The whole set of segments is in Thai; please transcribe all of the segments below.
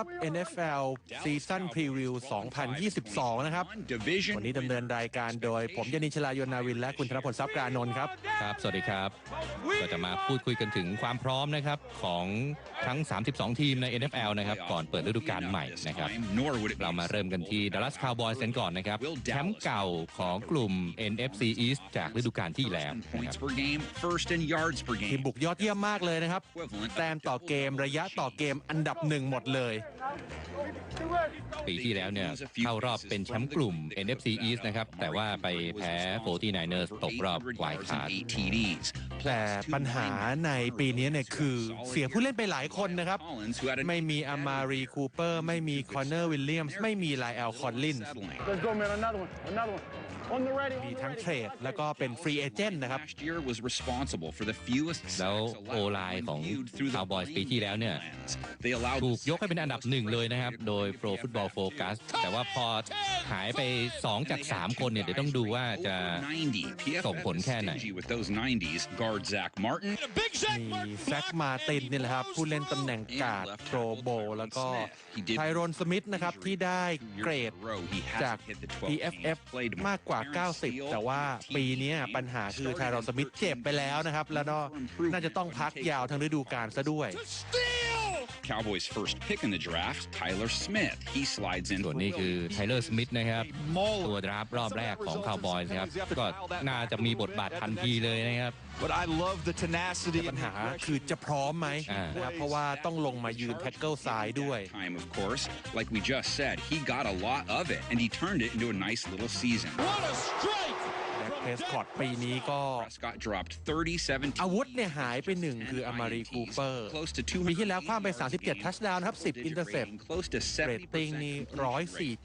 ครับ NFL Season Preview 2022 นะครับ Division วันนี้ดำเนินรายการโดย ผมยานิชลายนนาวิน และคุณธนพลทรัพย์กรานนท์ครับ ครับ สวัสดีครับ ก็จะมาพูดคุยกันถึงความพร้อมนะครับ ของทั้ง 32 ทีมใน NFL นะครับ ก่อนเปิดฤดูกาลใหม่นะครับ เรามาเริ่มกันที่ Dallas Cowboys กันก่อนนะครับ แชมป์เก่าของกลุ่ม NFC East จากฤดูกาลที่แล้วนะครับ points per game, first in yards per ทีม game. บุกยอดเยี่ยมมากเลยนะครับ Equivalent แต้มต่อเกมระยะต่อเกมอันดับหนึ่งหมดเลยปีที่แล้วเนี่ยเข้ารอบเป็นแชมป์กลุ่ม NFC East นะครับ แต่ว่าไปแพ้ 49ers ตกรอบ100วาย yards ขาด and eight TDs. แต่ Plus, two ปัญหา linemen ในปีนี้เนี่ยคือเสียผู้เล่นไปหลายคนนะครับ Collins, who had a ไม่มีอามารีคูเปอร์ ไม่มีคอนเนอร์วิลเลียมส์ไม่มีไลแอลคอนลิน settling. Let's go, man. Another one. Another one. On the ready. มี On the ทั้ง ready. เทรดแล้วก็เป็นฟรีเอเจนต์นะครับ Last year was responsible for the fewest แล้ว sacks โอ allowed ไลน์ when ของ viewed through the Cowboys blame ปีที่แล้วเนี่ย lens. They allowed ถูกยกให้เป็นอันดับหนึ่งเลยนะครับ โดย Pro Football Focus แต่ว่าพอหายไป 2 จาก 3 คนเนี่ย เดี๋ยวต้องดูว่าจะส่งผลแค่ไหน Stingy with those 90s. Guard Zach Martin. มีแซคมาตินนี่แหละครับ ผู้เล่นตำแหน่งการ์ดโปรโบ แล้วก็ไทโรนสมิธนะครับ ที่ได้เกรดจาก PFF มากกว่า 90 แต่ว่าปีนี้ปัญหาคือไทโรนสมิธเจ็บไปแล้วนะครับ แล้วก็น่าจะต้องพักยาวทั้งฤดูกาลซะด้วย Cowboys first pick in the draft, Tyler Smith. He slides in ส่วน for นี้คือไทเลอร์สมิธนะครับ ตัวดราฟต์รอบแรกของคาวบอยครับ ก็น่าจะมีบทบาททันทีเลยนะครับ But I love the tenacity ปัญหาคือจะพร้อมไหม อ่า นะครับเพราะว่าต้องลงมายืนแท็กเกิลซ้ายด้วย time, of course. Like we just said, he got a lot of it, and he turned it into a nice little season. แบ็ค เพสคอร์ดปีนี้ก็ Prescott dropped 37อาวุธเนี่ยหายไปหนึ่งคืออมารีคูเปอร์ close to ปี200ที่แล้วคว้างไป 37 ทัชดาวน์ครับ 10 อินเตอร์เซป close to เรตติ้ง70%นี่ completion rate.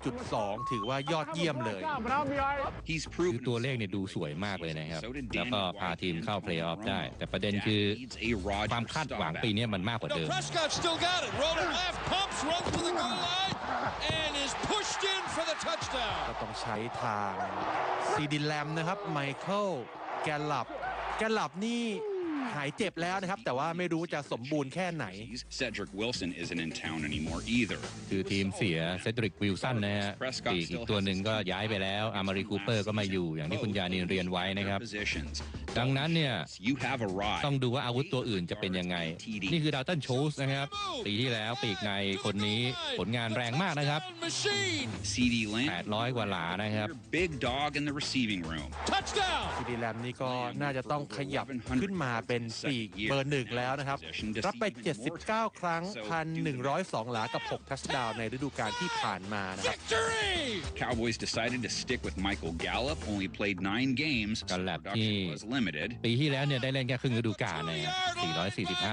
104.2 ถือว่ายอดเยี่ยมเลย But I'll be all right. He's คือ proven ตัวเลขเนี่ยดูสวยมากเลยนะครับ แล้วก็พาทีมเข้าเพลย์ออฟได้ แต่ประเด็นคือความคาดหวังปีนี้มันมากกว่าเดิม Prescott still got it. Rolling left, pumps, runs to the goal line, and is pushed in for the touchdown. ก็ต้องใช้ทางซีดินแลมนะครับไมเคิลแกลลับ แกลลับนี่หายเจ็บแล้วนะครับ แต่ว่าไม่รู้จะสมบูรณ์แค่ไหน Cedric Wilson isn't in town anymore either. คือทีมเสียเซดริกวิลสันนะฮะอีกอีกตัวหนึ่งก็ย้ายไปแล้วอามารีคูเปอร์ก็มาอยู่อย่างที่คุณยานินเรียนไว้นะครับ Positions. ดังนั้นเนี่ย You have arrived. ต้องดูว่าอาวุธตัวอื่นจะเป็นยังไง นี่คือดาวตันโชสนะครับปีที่แล้วปีกในคนนี้ผลงานแรงมากนะครับ Machine. CD Lamb, 800 กว่าหลานะครับ your big dog in the receiving room. Touchdown. ซีดีแลมนี่ก็น่าจะต้องขยับขึ้นมาเป็นปีกเบอร์หนึ่งแล้วนะครับ รับไป 79 ครั้ง 1,102 หลากับ 6 ทัชดาวน์ในฤดูกาลที่ผ่านมานะครับ Victory. Cowboys decided to stick with Michael Gallup, only played nine games, so Gallup production ที่ was limited. ปีที่แล้วเนี่ยได้เล่นแค่ครึ่งฤดูกาลนะครับ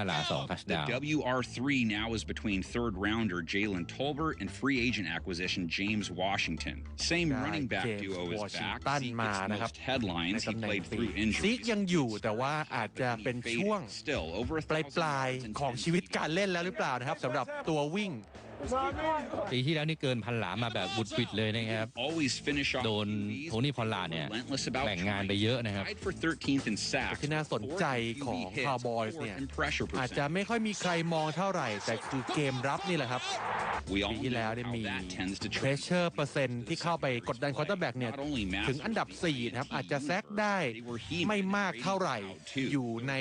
445หลา2ทัช The ดาวน์ WR3 now is between third rounder Jalen Tolbert and free agent acquisition James Washington. Same ได้ running back James duo is back. Washington Zeke มา gets นะครับ most ใน headlines. He ตำแหน่ง played ปี through ซีก injuries. ยังอยู่แต่ว่าอาจจะเป็นช่วง Still over a ปลาย thousand ปลาย yards and ของ10ชีวิตการเล่นแล้วหรือเปล่านะครับสำหรับตัววิ่ง ปีที่แล้วนี่เกินพันหลามาแบบบุดบิดเลยนะครับ Always finish off โดน QBs, โทนี่พอลลาร์ดเนี่ย relentless about แบ่งงานไปเยอะนะครับ tied for 13th in sacks. ที่น่าสนใจของ fourth in QB hits, Cowboys fourth เนี่ย in pressure อาจจะ percentage. ไม่ค่อยมีใครมองเท่าไหร่ แต่คือเกมรับนี่แหละครับ We all ปีที่แล้วเนี่ย know มี how that tends to เพรส trend. เชอร์เปอร์เซ็นต์ที่เข้าไปกดดันควอเตอร์แบ็กเนี่ย Not only massive ถึงอันดับ 4 นะครับ อาจจะแซกได้ They were heaving ไม่มากเท่าไหร่อยู่ใน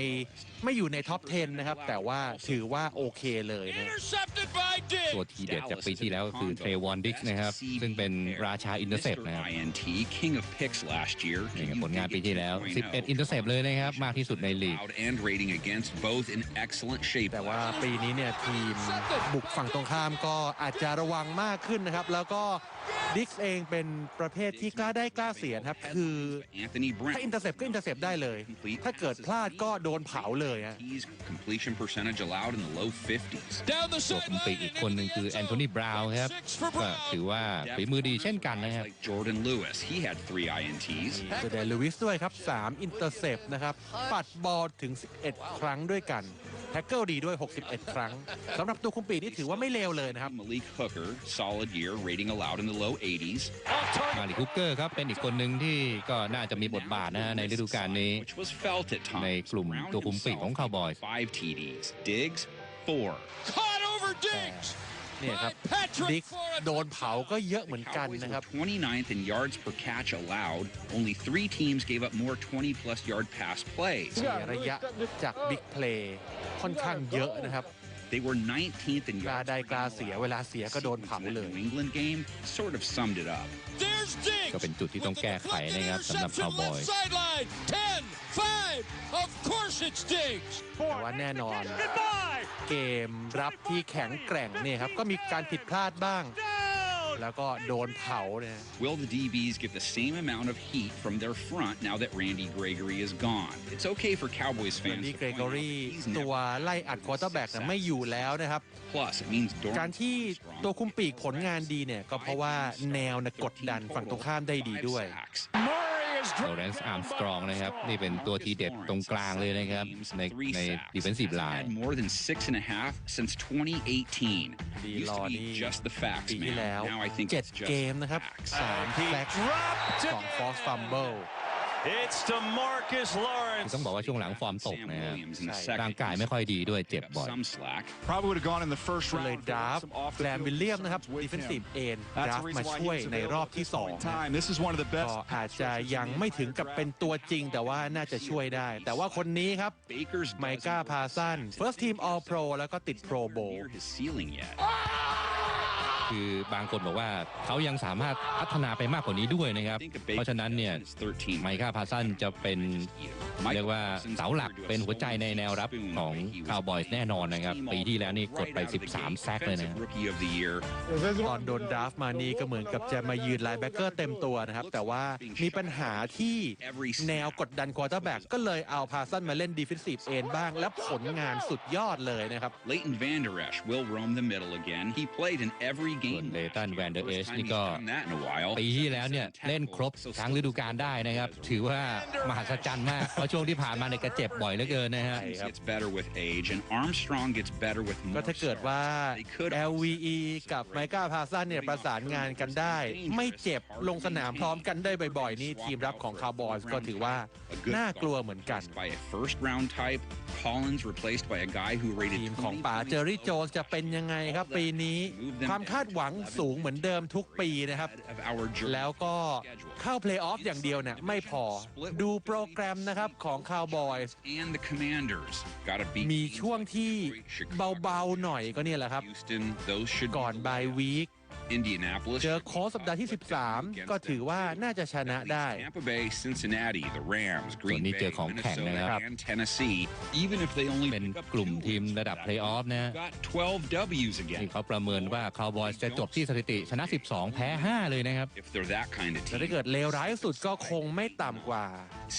ไม่อยู่ในท็อป 10 นะครับ แต่ว่าถือว่าโอเคเลยนะ Intercepted by Diggs. ตัวทีเด็ดจากปีที่แล้วก็คือเทรวอนดิกนะครับ ซึ่งเป็นราชาอินเตอร์เซป Mr. นะครับ INT, king of picks last year. นี่ครับ Can ผ you ลงาน dig ปี it ที่แล้ว 2.0? 11 อินเตอร์เซปเลยนะครับ มากที่สุดในลีก Loud and rating against both in excellent shape. แต่ว่าปีนี้เนี่ยทีมบุกฝั่งตรงข้ามก็อาจจะระวังมากขึ้นนะครับ แล้วก็ ดิกส์เองเป็นประเภทที่กล้าได้กล้าเสียนะครับ คือ Anthony ถ้าอิน Brent. เตอร์เซปก็อินเตอร์เซปได้เลย ถ้าเกิดพลาดก็โดนเผาเลยฮะ He's completion percentage allowed in the low 50s. Down the ตัวคุมปีก sideline. อีกคนหนึ่งคือแอนโทนีบราวน์ครับก็ถือว่าฝีมือดีเช่นกันนะครับ Like Jordan Lewis, he had three INTs. เจเดนลูวิสด้วยครับ3อินเตอร์เซปนะครับปัดบอลถึง 11 ครั้งด้วยกัน แท็กเกิลดีด้วย 61 ครั้งสำหรับตัวคุมปีกนี่ถือว่าไม่เลวเลยนะครับ Malik Hooker, solid year, rating allowed in the low 80s, มาริคุกเกอร์ครับเป็นอีกคนหนึ่งที่ก็น่าจะมีบทบาทนะฮะในฤดูกาลนี้ which was felt at ใน times. กลุ่ม Brown ตัวคุมปีกของ himself, Cowboys Five TDs. Diggs, four. Caught over Diggs. เนี่ยครับ by Patrick ดิก for a โดนเผาก็เยอะเหมือนกัน Cowboys นะครับ were 29th in yards per catch allowed. Only three teams gave up more 20 plus yard pass plays. เสียระยะจากบิ๊กเพลย์ค่อนข้างเยอะนะครับ They were 19th in กล้า yards ได้ per กล้า game เสีย allowed. เวลาเสียก็โดนเผา Sequence in เล that ย New England game sort of summed it up. There's Diggs ก็เป็นจุดที่ต้องแก้ไขนะครับสำหรับ Deflected คาวบอย interception left sideline 10 5 of course it's Diggs แต่ว่าแน่นอนเกมรับที่แข็งแกร่งเนี่ยครับก็มีการผิดพลาดบ้าง แล้วก็โดนเผาเนี่ย Will the DBs get the same amount of heat from their front now that Randy Gregory is gone? It's okay for Cowboys แอน fans ดี้ to เกร point กอ out รี่ that he's ตัว never ไล่อัดควอเตอร์แบ็กไม่อยู่แล้วนะครับ Plus, it means การ Dorn ที่ตัวคุมปีกผลงานดีเนี่ยก็เพราะว่าแนวนะกดดันฝั่งตรงข้ามได้ดีด้วย sacks. โลเรนซ์อาร์มสตรองนะครับ นี่เป็นตัวทีเด็ดตรงกลางเลยนะครับ ใน Three ใน sacks. ดิเฟนซีฟ Hasn't ไลน์ had more than six and a half since 2018.ดี Used รอ to นี่ be just the facts, ปีที่แล้ว man. Now I think เจ็ด it's just เกมนะครับ facts. สามแฟกสองฟอสฟัมเบิล It's Demarcus คือ Lawrence. ต้องบอกว่าช่วงหลังฟอร์มตก Sam นะครับ Williams in the ใช่ร่าง second กายไม่ค่อยดีด้วยเจ็บ picked up บ่อย some slack. Probably would have gone in the first ก็เลย round. ดราฟ Some off แก the รน field วิลเลียมนะครับ with ดิเฟนซีฟ him. เอ็น That's ดราฟ the มา reason why ช่วย he was ในรอบ available ที่ at this สอง point in นะ time. This is one of the ก็ best อาจจะยังไม่ถึงกับเป็นตัวจริง แต่ว่าน่าจะช่วยได้ แต่ว่าคนนี้ครับ Baker's ไมก้าพาซัน First Team All Pro แล้วก็ติด Pro Bowl คือบางคนบอกว่าเขายังสามารถพัฒนาไปมากกว่านี้ด้วยนะครับ Think of เพราะฉะนั้นเนี่ย Baker's 13ไมค์ค่าพาสันจะเป็นเรียกว่าเสาหลักเป็นหัวใจในแนวรับของคาวบอยส์แน่นอนนะครับ ปีที่แล้วนี่กดไป 13 แซกเลยนะ Rookie of the year. ตอนโดนดราฟมานี่ก็เหมือนกับจะมายืนไลน์แบ็กเกอร์เต็มตัวนะครับ แต่ว่ามีปัญหาที่แนวกดดันควอเตอร์แบ็กก็เลยเอาพาซันมาเล่นดีฟิ s ซีฟเอนบ้าง และผลงานสุดยอดเลยนะครับ Leighton Vander Esch will roam the middle again. He played in every ส่วน game. เลตัน last แวน year. เดอร์เอ First ช time นี่ he's ก็ done that in a while. ปีที่แล้วเนี่ยเล่นครบทั้งฤดูกาลได้นะครับ ถือว่ามหัศจรรย์มาก เพราะช่วงที่ผ่านมาเนี่ยกระเจ็บบ่อยเหลือเกินนะฮะใช่ครับ Gets better with age, and Armstrong gets better with ก็ more ถ้าเกิดว่า starts. They could LVE กับไมก้าพาซันเนี่ยประสานงานกันได้ ไม่เจ็บลงสนามพร้อมกันได้บ่อยๆ นี่ทีมรับของคาวบอยส์ก็ถือว่า A good น่ากลัวเหมือนกัน replaced by a first round type. Collins replaced by a guy who rated ทีมของ20ป๋าเจอรี่โจนส์จะเป็นยังไงครับ ปีนี้ความคาดหวังสูงเหมือนเดิมทุกปีนะครับ of our journey. แล้วก็เข้าเพลย์ออฟอย่างเดียวเนี่ยไม่พอดูโปรแกรมนะครับของคาวบอยส์ and the Commanders got to beat มี teams ช่วง like ที่ Detroit, Chicago, เบาๆหน่อยก็เนี่ยแหละครับ Houston, those should be ก่อนบายวีค Indianapolis. เจอโค้ชสัปดาห์ที่ 13 ก็ถือว่าน่าจะชนะได้ Tampa Bay, Cincinnati, the Rams, ส่วน Green นี้ Bay, เจอของแข็งนะครับ Minnesota, and Tennessee. Even if they only เป็น pick up กลุ่ม two ทีม wins, ระดับเพลย์ออฟนะฮะ got 12 W's ที่ again. เขาประเมินว่าคาวบอยส์จะจบที่สถิติชนะ 12 แพ้ 5 เลยนะครับ If they're that kind of แต่ถ้า team. เกิดเลวร้ายสุดก็คงไม่ต่ำกว่า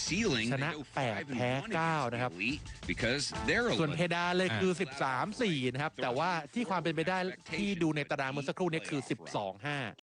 Ceiling, ช they นะ go แปด five and แพ้ one เก้า against the นะครับ elite because they're a ส่วนเพ little ดานเลยคือ 13 4 นะครับ แต่ว่าที่ความเป็นไปได้ที่ดูในตารางเมื่อสักครู่นี้คือ12 5